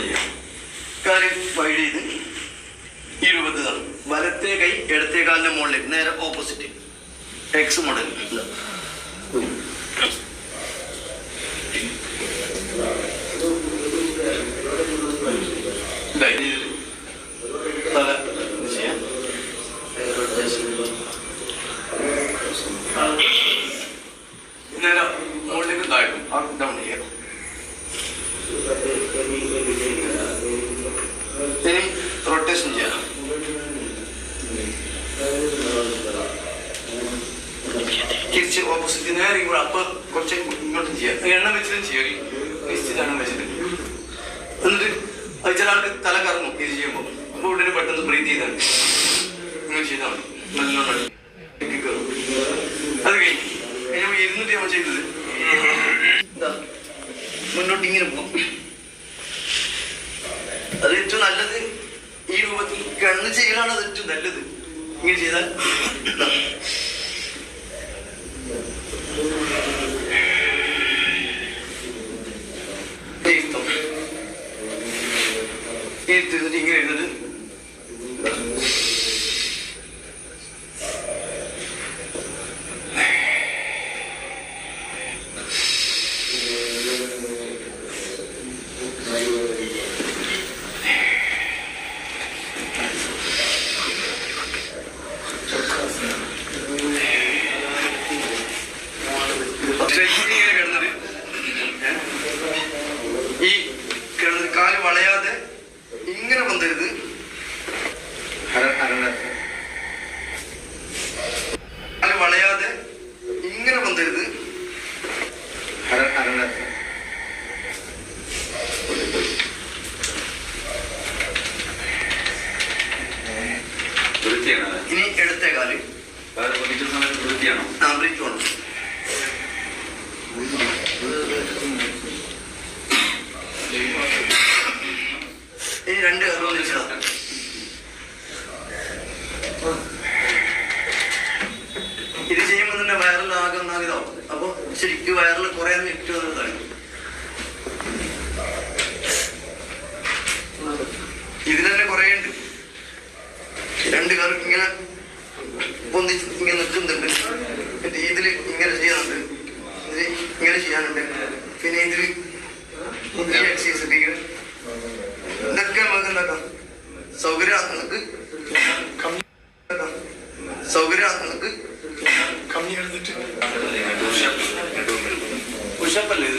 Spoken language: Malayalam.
ചെയ്യുക കാര്യം വൈഡ് ചെയ്ത് ഇരുപത് നടക്കും വലത്തെ കൈ ഇടത്തെ കാലിന്റെ മുകളിലേക്ക് നേരെ ഓപ്പോസിറ്റ് എക്സ് മോഡൽ നേരെ മുകളിലേക്ക് താഴ്ത്തും. ഡൗൺ ചെയ്യാം. തിരിച്ച് ഓപ്പോസിറ്റ് നേരെ ഇങ്ങോട്ട് അപ്പൊ കുറച്ച് ഇങ്ങോട്ടും ചെയ്യാം. എണ്ണം വെച്ചിട്ടും ചെയ്യാം നിശ്ചിത എണ്ണം വെച്ചിട്ട്. എന്നിട്ട് അത് ചില ആൾക്ക് തല കറങ്ങും ഇത് ചെയ്യുമ്പോൾ അപ്പൊ ഉടനെ പെട്ടെന്ന് ബ്രീത്ത് ചെയ്താൽ മതി ഇങ്ങനെ ചെയ്താൽ മതി. നല്ലോണം. അത് കഴിഞ്ഞു കഴിഞ്ഞപ്പോൾ ഇരുന്നിട്ട് നമ്മൾ ചെയ്തത് എന്താ? മുന്നോട്ട് ഇങ്ങനെ പോകും അത് ഏറ്റവും നല്ലത് ഈ രൂപത്തിൽ കണ്ണ് ചെയ്യലാണ് അത് ഏറ്റവും നല്ലത്. ഇങ്ങനെ ചെയ്താൽ ഇരുത്തിരുന്നിട്ട് ഇങ്ങനെ ഇരുന്നിട്ട് പക്ഷേ ഇങ്ങനെ കിടന്നിട്ട് ഏ? ഈ കിടന്ന് കാൽ വളയാതെ ഇങ്ങനെ വന്നരുത് കാൽ വളയാതെ ഇങ്ങനെ വന്നരുത് വൃത്തിയാണ് ഇനി എടുത്ത കാൽ ആ വേണം രണ്ട് കാലും ഒന്നിച്ചിടാം ഇത് ചെയ്യുമ്പോൾ തന്നെ വയറിൽ ആകെ ഒന്നാകിതാവും അപ്പൊ ശരിക്കും വയറിൽ കുറെ നെറ്റ് ഇതിൽ തന്നെ കുറെ ഉണ്ട് രണ്ട് കാലം ഇങ്ങനെ പൊന്തി ഇങ്ങനെ നിൽക്കുന്നുണ്ട്. എന്നിട്ട് ഇതിൽ ഇങ്ങനെ ചെയ്യാനുണ്ട് ഇതിൽ ഇങ്ങനെ ചെയ്യാനുണ്ട്. പിന്നെ ഇതിൽ എക്സസൈസ് ഇങ്ങനെ. ഇതൊക്കെ നമുക്ക് എന്താക്കാം? സൗകര്യങ്ങൾക്ക് സൗകര്യങ്ങൾക്ക് കമ്മി എടുത്തിട്ട് പുഷപ്പല്ലേ